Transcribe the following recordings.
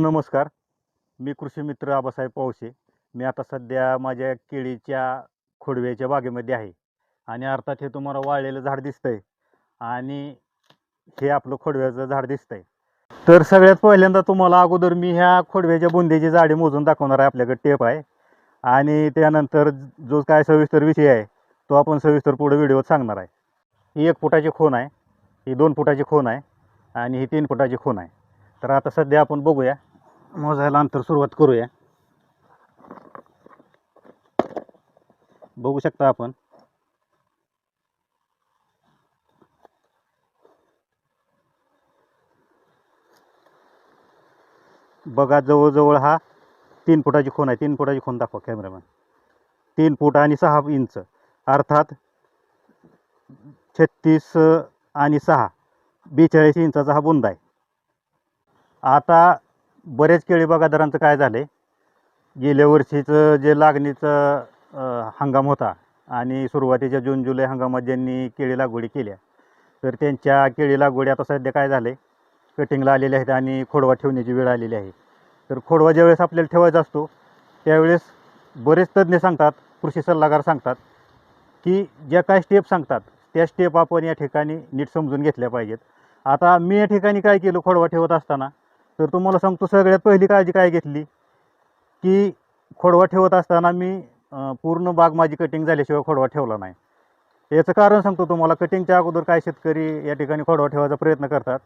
नमस्कार. मी कृषी मित्र आबासाहेब पावसे. मी आता सध्या माझ्या केळीच्या खोडव्याच्या बागेमध्ये आहे. आणि अर्थात हे तुम्हाला वाळलेलं झाड दिसतंय. आणि हे आपलं खोडव्याचं झाड दिसतंय. तर सगळ्यात पहिल्यांदा तुम्हाला अगोदर मी ह्या खोडव्याच्या बुंदेची झाडे मोजून दाखवणार आहे. आपल्याकडे टेप आहे. आणि त्यानंतर जो काय सविस्तर विषय आहे तो आपण सविस्तर पुढे व्हिडिओत सांगणार आहे. ही एक फुटाची खोन आहे. ही दोन फुटाची खोन आहे. आणि ही तीन फुटाची खोन आहे. तर आता सध्या आपण बघूया. मोजायला अंतर सुरुवात करूया. बघू शकता आपण. बघा जवळजवळ हा तीन फुटाची खून आहे. तीन फुटाची खून दाखवा कॅमेरामॅन तीन फूट आणि सहा इंच. अर्थात छत्तीस आणि सहा बेचाळीस इंचाचा हा बुंद आहे. आता बरेच केळी बागादारांचं काय झालं आहे गेल्या वर्षीचं जे लागणीचं हंगाम होता आणि सुरुवातीच्या जून जुलै हंगामात ज्यांनी केळी लागवडी केल्या तर त्यांच्या केळी लागवडी आता सध्या काय झालं आहे कटिंगला आलेले आहेत आणि खोडवा ठेवण्याची वेळ आलेली आहे. तर खोडवा ज्यावेळेस आपल्याला ठेवायचा असतो त्यावेळेस बरेच तज्ज्ञ सांगतात कृषी सल्लागार सांगतात की ज्या काय स्टेप सांगतात त्या स्टेप आपण या ठिकाणी नीट समजून घेतल्या पाहिजेत. आता मी या ठिकाणी काय केलं खोडवा ठेवत असताना? तर तुम्हाला सांगतो सगळ्यात पहिली काळजी काय घेतली? की खोडवा ठेवत असताना मी पूर्ण बाग माझी कटिंग झाल्याशिवाय खोडवा ठेवला नाही. याचं कारण सांगतो तुम्हाला कटिंगच्या अगोदर काय शेतकरी या ठिकाणी खोडवा ठेवायचा प्रयत्न करतात.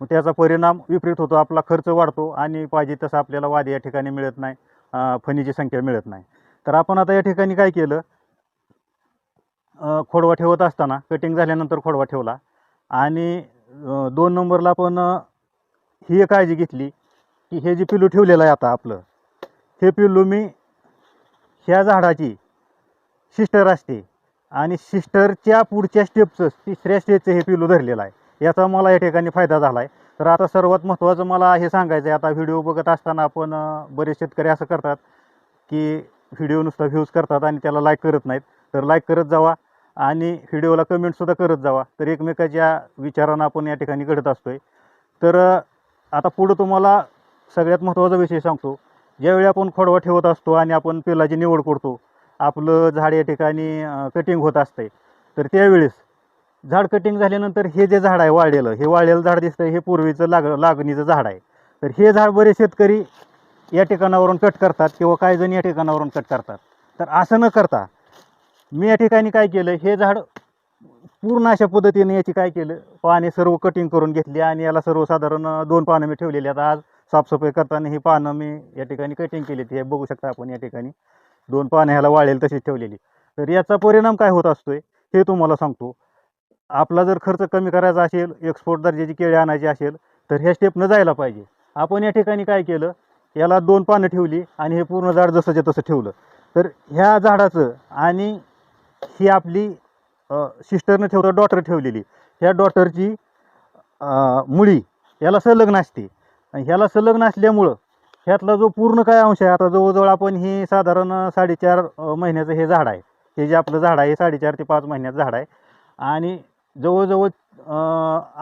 मग त्याचा परिणाम विपरीत होतो आपला खर्च वाढतो आणि पाहिजे तसं आपल्याला वाद या ठिकाणी मिळत नाही फणीची संख्या मिळत नाही. तर आपण आता या ठिकाणी काय केलं? खोडवा ठेवत असताना कटिंग झाल्यानंतर खोडवा ठेवला. आणि दोन नंबरला पण ही एक काळजी घेतली की हे जे पिलू ठेवलेलं आहे आता आपलं हे पिल्लू मी ह्या झाडाची सिस्टर असते आणि सिस्टरच्या पुढच्या स्टेपचं तिसऱ्या स्टेपचं हे पिल्लू धरलेलं आहे. याचा मला या ठिकाणी फायदा झाला आहे तर आता सर्वात महत्त्वाचं मला हे सांगायचं आहे आता व्हिडिओ बघत असताना आपण बरेच शेतकरी असं करतात की व्हिडिओ नुसता व्ह्यूज करतात आणि त्याला लाईक करत नाहीत. तर लाईक करत जावा आणि व्हिडिओला कमेंटसुद्धा करत जावा. तर एकमेकाच्या विचारानं आपण या ठिकाणी घडत असतो आहे तर आता पुढं तुम्हाला सगळ्यात महत्त्वाचा विषय सांगतो. ज्यावेळी आपण खोडवा ठेवत असतो आणि आपण पिलाची निवड करतो आपलं झाड या ठिकाणी कटिंग होत असते तर त्यावेळेस झाड कटिंग झाल्यानंतर हे जे झाड आहे वाळलेलं हे वाळलेलं झाड दिसतं हे पूर्वीचं लाग लागणीचं झाड आहे. तर हे झाड बरेच शेतकरी या ठिकाणावरून कट करतात किंवा काही जण या ठिकाणावरून कट करतात. तर असं न करता मी या ठिकाणी काय केलं हे झाड पूर्ण अशा पद्धतीने याची काय केलं? पाने सर्व कटिंग करून घेतली आणि याला सर्वसाधारण दोन पानं मी ठेवलेली आता आज साफसफाई करताना ही पानं मी या ठिकाणी कटिंग केली हे बघू शकता आपण या ठिकाणी. दोन पानं ह्याला वाळेल तशीच ठेवलेली. तर याचा परिणाम काय होत असतोय हे तुम्हाला सांगतो. आपला जर खर्च कमी करायचा असेल एक्सपोर्ट दर्जाची केळी आणायची असेल तर ह्या स्टेपनं जायला पाहिजे. आपण या ठिकाणी काय केलं याला दोन पानं ठेवली आणि हे पूर्ण झाड जसंच्या तसं ठेवलं. तर ह्या झाडाचं आणि ही आपली सिस्टरनं ठेवलं डॉटर ठेवलेली. ह्या डॉटरची मुळी याला संलग्न असते. आणि ह्याला संलग्न असल्यामुळं ह्यातला जो पूर्ण काय अंश आहे आता जवळजवळ आपण हे साधारण साडेचार महिन्याचं हे झाड आहे. हे जे आपलं झाड आहे हे साडेचार ते पाच महिन्याचं झाड आहे. आणि जवळजवळ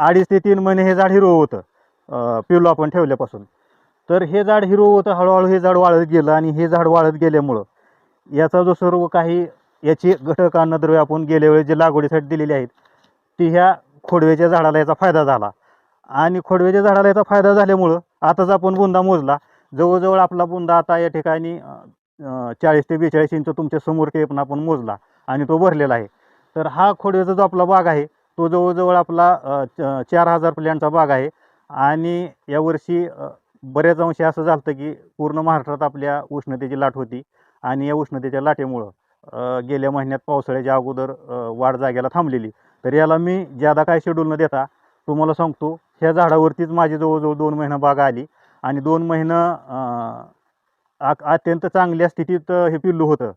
अडीच ते तीन महिने हे झाड हिरवं होतं अ, पिवलं आपण ठेवल्यापासून. तर हे झाड हिरवं होतं हळूहळू हे झाड वाळत गेलं आणि हे झाड वाळत गेल्यामुळं याचा जो सर्व काही याची घटक अन्नद्रव्य आपण गेल्या वेळेस जे लागवडीसाठी दिलेली आहेत ती ह्या खोडव्याच्या झाडाला याचा फायदा झाला. आणि खोडव्याच्या झाडाला याचा फायदा झाल्यामुळं आताच आपण बुंदा मोजला. जवळजवळ आपला बुंदा आता या ठिकाणी चाळीस ते बेचाळीस इंच तुमच्यासमोर टेपनं आपण मोजला आणि तो भरलेला आहे. तर हा खोडव्याचा जो आपला बाग आहे तो जवळजवळ आपला च- चार हजार प्लॅनचा बाग आहे. आणि यावर्षी बऱ्याच अंशी असं झालं होतं की पूर्ण महाराष्ट्रात आपल्या उष्णतेची लाट होती आणि या उष्णतेच्या लाटेमुळं गेल्या महिन्यात पावसाळ्याच्या अगोदर वाढ जाग्याला थांबलेली. तर याला मी ज्यादा काय शेड्यूल न देता तुम्हाला सांगतो ह्या झाडावरतीच माझी जवळजवळ दोन महिना बाग आली आणि दोन महिनं आ- अत्यंत चांगल्या स्थितीत हे पिल्लू होतं.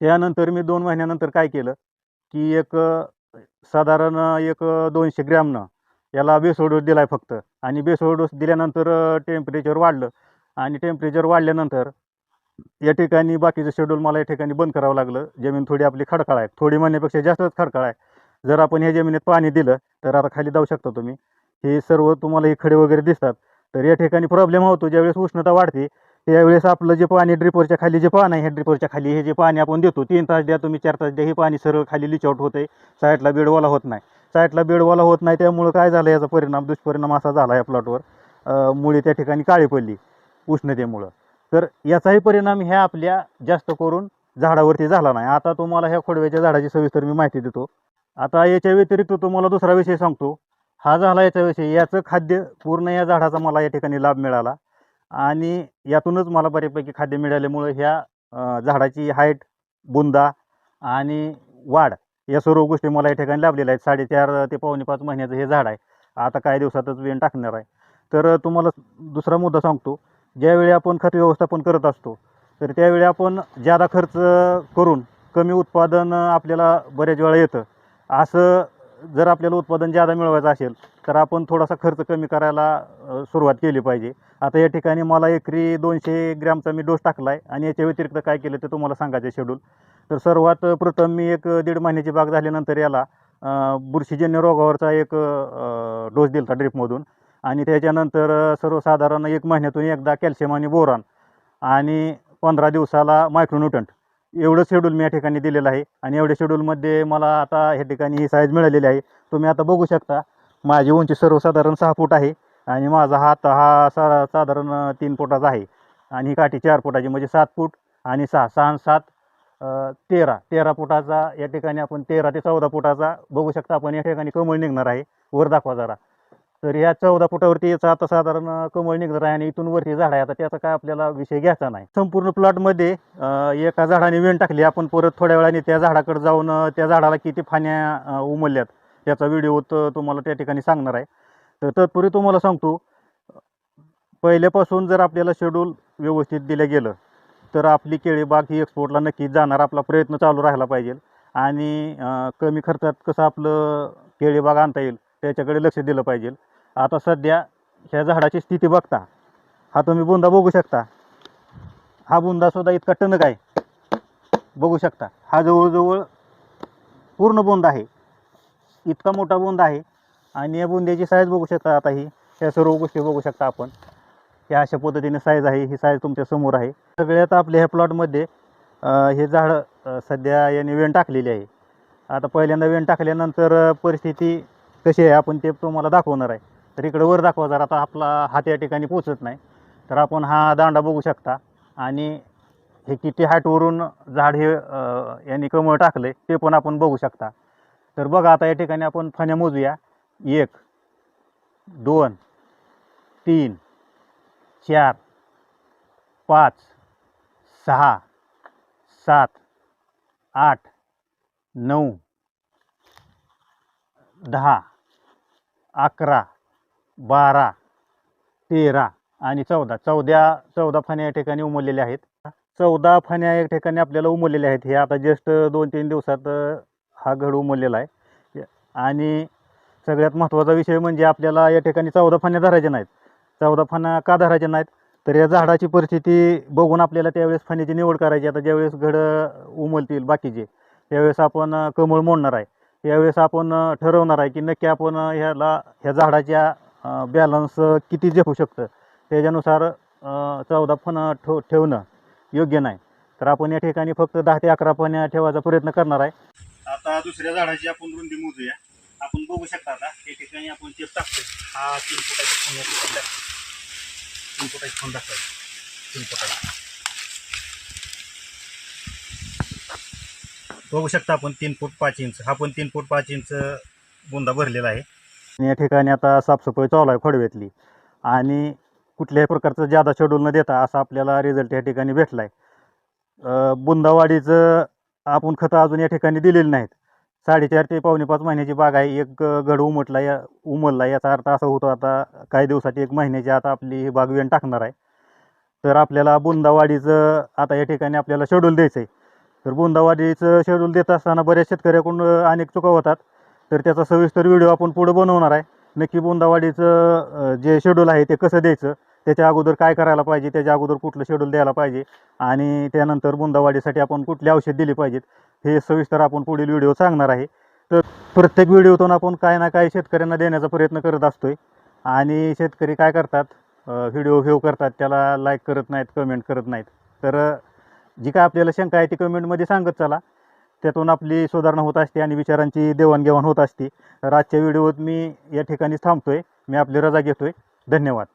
त्यानंतर मी दोन महिन्यानंतर काय केलं की एक साधारण एक दोनशे ग्रॅमनं याला बेसोड डोस दिला आहे फक्त. आणि बेसोड डोस दिल्यानंतर टेम्परेचर वाढलं. आणि टेम्परेचर वाढल्यानंतर या ठिकाणी बाकीचं शेड्यूल मला या ठिकाणी बंद करावं लागलं. जमीन थोडी आपली खडकाळ आहे. थोडी म्हणण्यापेक्षा जास्तच खडकाळ आहे. जर आपण ह्या जमिनीत पाणी दिलं तर आता खाली जाऊ शकता तुम्ही. हे सर्व तुम्हाला हे खडे वगैरे दिसतात. तर या ठिकाणी प्रॉब्लेम होतो. ज्यावेळेस उष्णता वाढते त्यावेळेस आपलं जे पाणी ड्रिपरच्या खाली जे पाणी आहे ह्या ड्रिपरच्या खाली हे जे पाणी आपण देतो तीन तास द्या तुम्ही चार तास द्या हे पाणी सरळ खाली लिचआउट होते साईडला बेडवाला होत नाही. साईडला बेडवाला होत नाही त्यामुळं काय झालं याचा परिणाम दुष्परिणाम असा झाला या प्लॉटवर मुळे त्या ठिकाणी काळी पडली उष्णतेमुळं. तर याचाही परिणाम ह्या आपल्या जास्त करून झाडावरती झाला नाही. आता तुम्हाला ह्या खोडव्याच्या झाडाची सविस्तर मी माहिती देतो. आता याच्या व्यतिरिक्त तुम्हाला दुसरा विषय सांगतो. हा झाला याचा विषय. याचं खाद्य पूर्ण या झाडाचा मला या ठिकाणी लाभ मिळाला. आणि यातूनच मला बऱ्यापैकी खाद्य मिळाल्यामुळं ह्या झाडाची हाईट बुंदा आणि वाढ या सर्व गोष्टी मला या ठिकाणी लाभलेल्या आहेत. साडेचार ते पावणे पाच महिन्याचं हे झाड आहे. आता काही दिवसातच वेण टाकणार आहे. तर तुम्हाला दुसरा मुद्दा सांगतो. ज्यावेळी आपण खत व्यवस्थापन करत असतो तर त्यावेळी आपण जादा खर्च करून कमी उत्पादन आपल्याला बऱ्याच वेळा येतं. असं जर आपल्याला उत्पादन जादा मिळवायचं असेल तर आपण थोडासा खर्च कमी करायला सुरुवात केली पाहिजे. आता या ठिकाणी मला एकरी दोनशे ग्रॅमचा मी डोस टाकला आहे आणि याच्या व्यतिरिक्त काय केलं ते तुम्हाला सांगायचं शेड्यूल तर सर्वात प्रथम मी एक दीड महिन्याची बाग झाल्यानंतर याला बुरशीजन्य रोगावरचा एक डोस दिला ड्रिपमधून आणि त्याच्यानंतर सर्वसाधारण एक महिन्यातून एकदा कॅल्शियम आणि बोरान आणि पंधरा दिवसाला मायक्रोन्युटंट. एवढं शेड्यूल मी या ठिकाणी दिलेलं आहे आणि एवढ्या शेड्यूलमध्ये मला आता ह्या ठिकाणी ही साईज मिळालेली आहे. तुम्ही आता बघू शकता माझी उंची सर्वसाधारण सहा फूट आहे आणि माझा हात हा सा साधारण तीन फुटाचा आहे. आणि ही काठी चार फुटाची म्हणजे सात फूट आणि सहा सहा सात तेरा. तेरा फुटाचा या ठिकाणी आपण तेरा ते चौदा फुटाचा बघू शकता आपण या ठिकाणी कमळ निघणार आहे. वर दाखवा जरा. तर या चौदा फुटावरती याचा आता साधारण कमळ निघणार आहे आणि इथून वरती झाड आहे. आता त्याचा काय आपल्याला विषय घ्यायचा नाही. संपूर्ण प्लॉटमध्ये एका झाडाने वेण टाकली. आपण परत थोड्या वेळाने त्या झाडाकडे जाऊन त्या झाडाला किती फाण्या उमलल्यात याचा व्हिडिओ तर तुम्हाला त्या ठिकाणी सांगणार आहे. तर तत्पूर्वी तुम्हाला सांगतो पहिल्यापासून जर आपल्याला शेड्यूल व्यवस्थित दिलं गेलं तर आपली केळी बाग ही एक्सपोर्टला नक्कीच जाणार. आपला प्रयत्न चालू राहायला पाहिजे. आणि कमी खर्चात कसं आपलं केळी बाग आणता येईल त्याच्याकडे लक्ष दिलं पाहिजे. आता सध्या ह्या झाडाची स्थिती बघता. हा तुम्ही बुंदा बघू शकता. हा बुंदासुद्धा इतका टणक आहे. बघू शकता. हा जवळजवळ पूर्ण बुंद आहे. इतका मोठा बुंद आहे. आणि या बुंद्याची साईज बघू शकता आता ही. ह्या सर्व गोष्टी बघू शकता आपण. ह्या अशा पद्धतीने साईज आहे. ही साईज तुमच्यासमोर आहे. सगळ्यात आपल्या ह्या प्लॉटमध्ये हे झाडं सध्या याने वेण टाकलेली आहे. आता पहिल्यांदा वेण टाकल्यानंतर परिस्थिती कशी आहे? आपण ते तुम्हाला दाखवणार आहे. तर इकडं वर दाखवा जर आता आपला हात या ठिकाणी पोचत नाही. तर आपण हा दांडा बघू शकता. आणि हे किती हाईटवरून झाड हे यांनी कमळ टाकलं ते पण आपण बघू शकता. तर बघा आता या ठिकाणी आपण फण्या मोजूया. एक दोन तीन चार पाच सहा सात आठ नऊ दहा अकरा बारा तेरा आणि चौदा. चौदा चौदा फण्या या ठिकाणी उमललेल्या आहेत. चौदा फण्या या ठिकाणी आपल्याला उमललेल्या आहेत. हे आता जस्ट दोन तीन दिवसात हा घड उमललेला आहे. आणि सगळ्यात महत्त्वाचा विषय म्हणजे आपल्याला या ठिकाणी चौदा फण्या धरायच्या नाहीत. चौदा फाण्या का धरायच्या नाहीत? तर या झाडाची परिस्थिती बघून आपल्याला त्यावेळेस फण्याची निवड करायची. आता ज्यावेळेस घड उमलतील बाकीचे त्यावेळेस आपण कमळ मोडणार आहे. यावेळेस आपण ठरवणार आहे की नक्की आपण ह्याला ह्या झाडाच्या बॅलन्स किती झेपू शकतं? त्याच्यानुसार चौदा फणं ठेव ठेवणं योग्य नाही. तर आपण या ठिकाणी फक्त दहा ते अकरा फण्या ठेवायचा प्रयत्न करणार आहे. आता दुसऱ्या झाडाची आपण रुंदी मोजूया. आपण बघू शकता आता या ठिकाणी आपण टेप टाकतो हा तीन फुटाची फोन या ठिकाणी टाकतो. तीन फुटाची फोन दाखवायची तीन फुटाची. बघू शकता आपण तीन फूट पाच इंच हा पण तीन फूट पाच इंच बुंदा भरलेला आहे. आणि या ठिकाणी आता साफसफाई चालू आहे खोडव्यातली. आणि कुठल्याही प्रकारचं जादा शेड्यूल न देता असा आपल्याला रिझल्ट या ठिकाणी भेटला आहे बुंदावाडीचं आपण खतं अजून या ठिकाणी दिलेली नाहीत. साडेचार ते पावणे पाच महिन्याची बाग आहे. एक गड उमटला या उमलला याचा अर्थ असा होतो आता काही दिवसात एक महिन्याची आता आपली ही बाग वेण टाकणार आहे. तर आपल्याला बुंदावाडीचं आता या ठिकाणी आपल्याला शेड्यूल द्यायचं आहे तर बुंदावाडीचं शेड्यूल देत असताना बऱ्याच शेतकऱ्याकडून अनेक चुका होतात. तर त्याचा सविस्तर व्हिडिओ आपण पुढे बनवणार आहे. नक्की बुंदावाडीचं जे शेड्यूल आहे ते कसं द्यायचं त्याच्या अगोदर काय करायला पाहिजे त्याच्या अगोदर कुठलं शेड्यूल द्यायला पाहिजे आणि त्यानंतर बुंदावाडीसाठी आपण कुठली औषध दिली पाहिजेत हे सविस्तर आपण पुढील व्हिडिओ सांगणार आहे. तर प्रत्येक व्हिडिओतून आपण काय ना काय शेतकऱ्यांना देण्याचा प्रयत्न करत असतोय आणि शेतकरी काय करतात व्हिडिओ व्ह्यू करतात त्याला लाईक करत नाहीत कमेंट करत नाहीत. तर जी काय आपल्याला शंका आहे ती कमेंटमध्ये सांगत चला. त्यातून आपली सुधारणा होत असते आणि विचारांची देवाणघेवाण होत असते. तर आजच्या व्हिडिओत मी या ठिकाणी आहे मी आपली रजा घेतो आहे धन्यवाद.